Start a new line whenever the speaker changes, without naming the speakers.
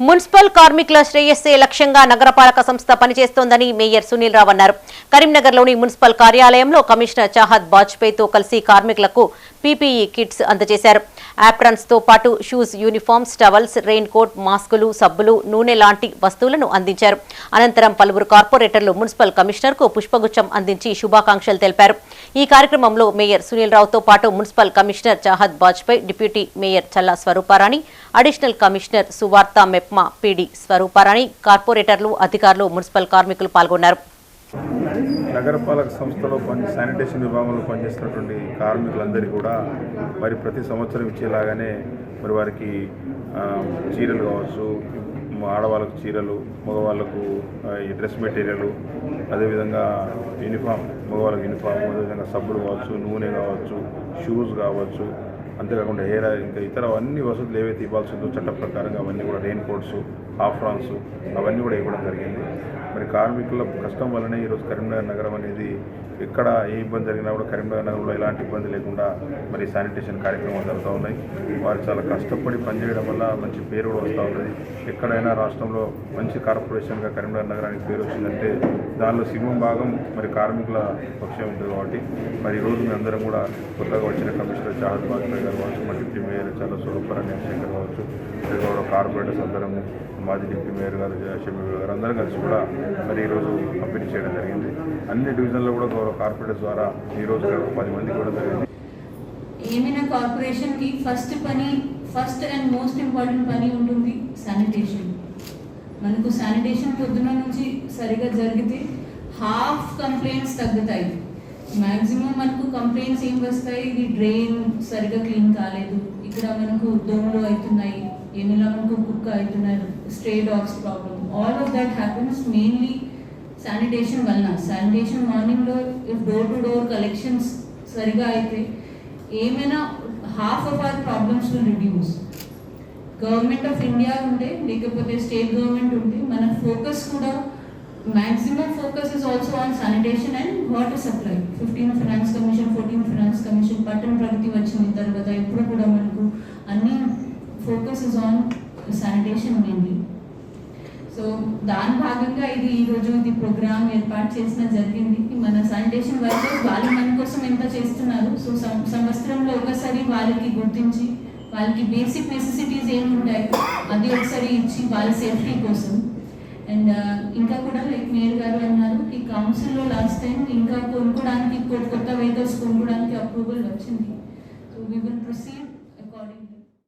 Municipal కార్మికుల శ్రేయస్సే లక్ష్యంగా నగరపాలక సంస్థ పనిచేస్తోందని మేయర్ సునీల్ రావు అన్నారు కరీంనగర్లోని మున్సిపల్ కార్యాలయంలో కమిషనర్ చాహద్ బాజ్పేయితో కలిసి కార్మికులకు పీపీఈ కిట్స్ అందజేశారు. యాప్రన్స్తో పాటు shoes uniforms towels rain coat మాస్కులు సబ్బులు నూనె లాంటి వస్తువులను అందించారు. అనంతరం పలువురు కార్పొరేటర్లు మున్సిపల్ కమిషనర్కు పుష్పగుచ్చం అందించి శుభాకాంక్షలు తెలిపారు. ఈ కార్యక్రమంలో మేయర్ సునీల్ రావుతో పాటు municipal commissioner Chahat Bajpai deputy mayor Challa Swarooparani additional commissioner Suvartha MEPMA PD Swarupa Rani కార్పొరేటర్లు అధికారులు మున్సిపల్ కార్మికులు పాల్గొన్నారు.
నగరపాలక సంస్థలో పని శానిటేషన్ విభాగంలో పనిచేస్తున్నటువంటి కార్మికులందరికీ కూడా మరి ప్రతి సంవత్సరం ఇచ్చేలాగానే మరి వారికి చీరలు కావచ్చు ఆడవాళ్ళకు చీరలు మగవాళ్ళకు ఈ డ్రెస్ మెటీరియల్ అదేవిధంగా యూనిఫామ్ మగవాళ్ళకి యూనిఫామ్ అదేవిధంగా సబ్బులు కావచ్చు నూనె కావచ్చు షూస్ కావచ్చు అంతేకాకుండా హెయిర్ ఆయిల్ ఇంకా ఇతర అన్ని వసతులు ఏవైతే ఇవ్వాల్సి ఉందో చట్ట ప్రకారంగా అవన్నీ కూడా రెయిన్ కోట్స్ ఆఫ్రాన్స్ అవన్నీ కూడా ఇవ్వడం జరిగింది. మరి కార్మికుల కష్టం వల్లనే ఈరోజు కరీంనగర్ నగరం అనేది ఎక్కడ ఏ ఇబ్బంది జరిగినా కూడా కరీంనగర్ నగరంలో ఎలాంటి ఇబ్బంది లేకుండా మరి శానిటేషన్ కార్యక్రమాలు జరుగుతూ ఉన్నాయి. వారు చాలా కష్టపడి పనిచేయడం వల్ల మంచి పేరు కూడా వస్తూ ఉన్నది. ఎక్కడైనా రాష్ట్రంలో మంచి కార్పొరేషన్గా కరీంనగర్ నగరానికి పేరు వచ్చిందంటే దానిలో సింహం భాగం మరి కార్మికుల పక్షం ఉంటుంది కాబట్టి మరి ఈరోజు మీ అందరం కూడా కొత్తగా వచ్చిన కమిషనర్ జాహద్ బాజ్పేయి కావచ్చు మా డిప్యూటీ మేయర్ చాలా స్వరూపరాణి శంకర్ కావచ్చు. మరి కార్పొరేటర్స్ అందరం మాజీ డిప్యూటీ మేయర్ గారు షమీ గారు అందరం కలిసి కూడా మరి ఈరోజు పంపిణీ చేయడం జరిగింది. అన్ని డివిజన్లో కూడా గౌరవ కార్పొరేటర్స్ ద్వారా ఈరోజు పది మంది కూడా జరిగింది.
ఏమైనా కార్పొరేషన్కి ఫస్ట్ పని ఫస్ట్ అండ్ మోస్ట్ ఇంపార్టెంట్ పని ఉంటుంది శానిటేషన్. మనకు శానిటేషన్ పొద్దున నుంచి సరిగా జరిగితే హాఫ్ కంప్లైంట్స్ తగ్గుతాయి. మ్యాక్సిమం మనకు కంప్లైంట్స్ ఏం వస్తాయి? ఇది డ్రైన్ సరిగా క్లీన్ కాలేదు. ఇక్కడ మనకు దోమలు అవుతున్నాయి. ఎన్నిలో మనకు కుక్క అవుతున్నారు. Stray dogs problem. All of that happens mainly sanitation వలన. శానిటేషన్ మార్నింగ్లో డోర్ టు డోర్ కలెక్షన్స్ సరిగా అయితే ఏమైనా half of hour problems reduce government of India ఉంటే లేకపోతే స్టేట్ గవర్నమెంట్ ఉంటే మన ఫోకస్ కూడా maximum focus is also on sanitation and water supply fifteen finance commission fourteen finance commission Pattana Pragathi వచ్చిన తర్వాత ఎప్పుడు కూడా మనకు అన్ని focus is on sanitation mainly so దాని భాగంగా ఇది ఈరోజు ఇది ప్రోగ్రామ్ ఏర్పాటు చేసిన జరిగింది. మన శానిటేషన్ వర్కర్స్ వాళ్ళు మన కోసం ఎంత చేస్తున్నారు? సో సం- సంవత్సరంలో ఒకసారి వాళ్ళకి గుర్తించి వాళ్ళకి బేసిక్ నెసెసిటీస్ ఏమి ఉంటాయి అది ఒకసారి ఇచ్చి వాళ్ళ సేఫ్టీ కోసం. అండ్ uh, ఇంకా కూడా లైక్ మేయర్ గారు అన్నారు ఈ కౌన్సిల్లో లాస్ట్ టైం ఇంకా కొనుక్కోవడానికి కొత్త వెహికల్స్ కొనుక్కోవడానికి అప్రూవల్ వచ్చింది. So we will proceed